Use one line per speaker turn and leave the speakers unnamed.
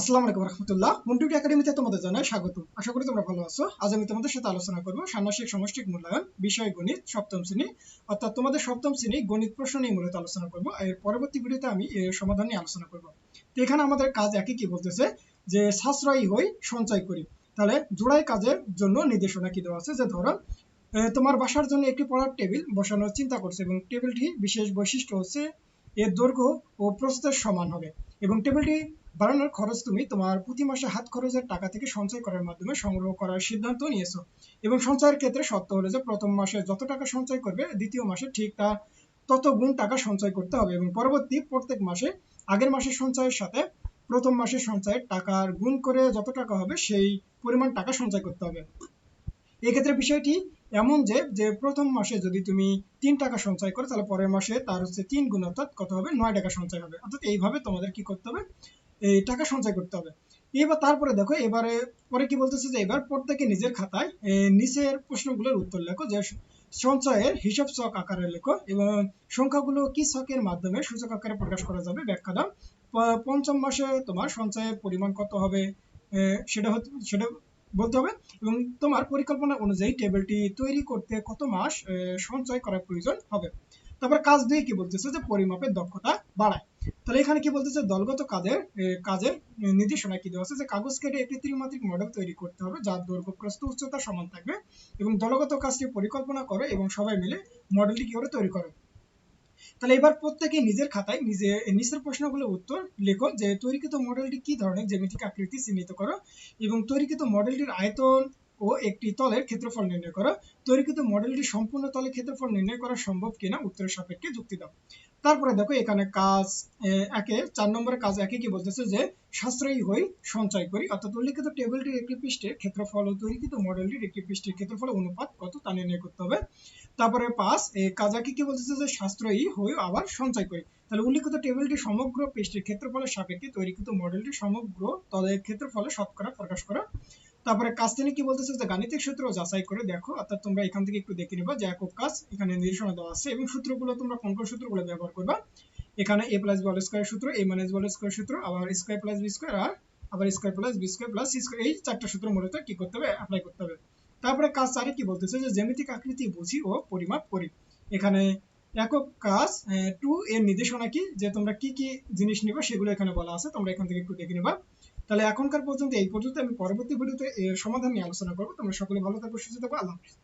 আসসালামু আলাইকুম রহমতুল্লাহ। মন্টুটি একাডেমিতে তোমাদের জানাই স্বাগত আশা করি তোমরা ভালো আছো। আজ আমি তোমাদের সাথে আলোচনা করব ষান্মাসিক সমষ্টিক মূল্যায়ন, বিষয় গণিত, সপ্তম শ্রেণি। অর্থাৎ তোমাদের সপ্তম শ্রেণি গণিত প্রশ্ন নিয়ে মূলত আলোচনা করব। এর পরবর্তী ভিডিওতে আমি এর সমাধান নিয়ে আলোচনা করব। তো এখানে আমাদের কাজ একই কি বলতেছে? যে সাশ্রয়ী হই, সঞ্চয় করি। তাহলে জোড়াই কাজের জন্য নির্দেশনা কি দেওয়া আছে? যে ধরো তোমার বাসার জন্য একটি পড়ার টেবিল বসানোর চিন্তা করছে এবং টেবিলটি বিশেষ বৈশিষ্ট্য হচ্ছে এর দৈর্ঘ্য ও প্রস্থের সমান হবে। এবং টেবিলটি বাড়ানোর খরচ তুমি তোমার প্রতি মাসে হাত খরচের টাকা থেকে সঞ্চয় করার মাধ্যমে সংগ্রহ করার সিদ্ধান্ত নিয়েছো। এবং সঞ্চয়ের ক্ষেত্রে শর্ত হলো যে প্রথম মাসে যত টাকা সঞ্চয় করবে, দ্বিতীয় মাসে ঠিক তা তত গুণ টাকা সঞ্চয় করতে হবে এবং পরবর্তী প্রত্যেক মাসে আগের মাসের সঞ্চয়ের সাথে প্রথম মাসের সঞ্চয়ের টাকার গুণ করে যত টাকা হবে সেই পরিমাণ টাকা সঞ্চয় করতে হবে। এক্ষেত্রে বিষয়টি এমন যে যে প্রথম মাসে যদি তুমি তিন টাকা সঞ্চয় করো, তাহলে পরের মাসে তার হচ্ছে তিন গুণ, অর্থাৎ কত হবে? নয় টাকা সঞ্চয় হবে। অর্থাৎ এইভাবে তোমাদের কি করতে হবে? এই টাকা সঞ্চয় করতে হবে। এবার তারপরে দেখো, এবারে পরে কি বলতেছে যে, এবার প্রত্যেকে নিজের খাতায় নিচের প্রশ্নগুলোর উত্তর লেখো, যে সঞ্চয়ের হিসাব ছক আকারে লেখো এবং সংখ্যাগুলো কি ছকের মাধ্যমে সূচক আকারে প্রকাশ করা যাবে, ব্যাখ্যা দাও। পঞ্চম মাসে তোমার সঞ্চয়ের পরিমাণ কত হবে সেটা হতে, সেটা বলতে হবে এবং তোমার পরিকল্পনা অনুযায়ী টেবিলটি তৈরি করতে কত মাস সঞ্চয় করার প্রয়োজন হবে। তারপর কাজ দুই কি বলতেছে যে পরিমাপের দক্ষতা বাড়ায়। তাহলে এখানে কি বলতেছে? দলগত কাজের কাজের নির্দেশনা কি দেওয়া আছে যে কাগজ কেটে একটি ত্রিমাত্রিক মডেল তৈরি করতে হবে যার দৈর্ঘ্য, প্রস্থ, উচ্চতা সমান থাকবে এবং দলগত কাজটি পরিকল্পনা করো এবং সবাই মিলে মডেলটি কি করে তৈরি করো। তাহলে এবার প্রত্যেকে নিজের খাতায় নিজে, নিচের প্রশ্নগুলোর উত্তর লেখো যে তৈরিকৃত মডেলটি কি ধরনের? জ্যামিতিক আকৃতি চিহ্নিত করো এবং তৈরিকৃত মডেলটির আয়তন ও একটি তলের ক্ষেত্রফল নির্ণয় করো। তৈরিকৃত মডেলটি সম্পূর্ণ তলের ক্ষেত্রফল নির্ণয় করা সম্ভব কিনা? উত্তরের সাপেক্ষে যুক্তি দাও। তারপরে দেখো, এখানে কাজ একে, চার নম্বরের কাজ একে কি বলতেছে যে, সাশ্রয়ী হই, সঞ্চয় করি। অর্থাৎ উল্লিখিত টেবিলটির একটি পৃষ্ঠের ক্ষেত্রফল ও তৈরিকৃত মডেলটির একটি পৃষ্ঠের ক্ষেত্রফল অনুপাত কত তা নির্ণয় করতে হবে। তারপরে পাঁচ কাজাকি কি বলতেছে যে, সাশ্রয়ী হই, আবার সঞ্চয় করি। তাহলে উল্লিখিত টেবিলটি সমগ্র পৃষ্ঠের ক্ষেত্রফলের সাপেক্ষে তৈরিকৃত মডেলটি সমগ্র তদের ক্ষেত্রফলে শতকরা প্রকাশ করা। তারপরে কাজ তিনি কি বলতেছে যে গাণিতিক সূত্র যাচাই করে দেখো, অর্থাৎ তোমরা এখান থেকে একটু দেখে নিবা যে একক কাজ এখানে নির্দেশনা দেওয়া আছে এবং সূত্রগুলো তোমরা কোন কোন সূত্রগুলো ব্যবহার করবা। এখানে এ প্লাস বি স্কোয়ার সূত্র এ মাইনাস বি স্কোয়ার সূত্র, আবার স্কোয়ার প্লাস বি স্কোয়ার আর আবার square plus B square plus square এই চারটা সূত্র মূলত কি করতে হবে? অ্যাপ্লাই করতে হবে। তারপরে কাজ চারে কি বলতেছে যে জ্যামিতিক আকৃতি বুঝি ও পরিমাপ করি। এখানে একক কাজ টু এর নির্দেশনা কি? যে তোমরা কি কি জিনিস নিবা সেগুলো এখানে বলা আছে, তোমরা এখান থেকে একটু দেখে নিবা। তাহলে এখনকার পর্যন্ত এই পর্যন্ত আমি পরবর্তী ভিডিওতে এর সমাধান নিয়ে আলোচনা করব। তোমরা সকলে ভালো থাকো, সুস্থ থাকো, আল্লাহ হাফিজ।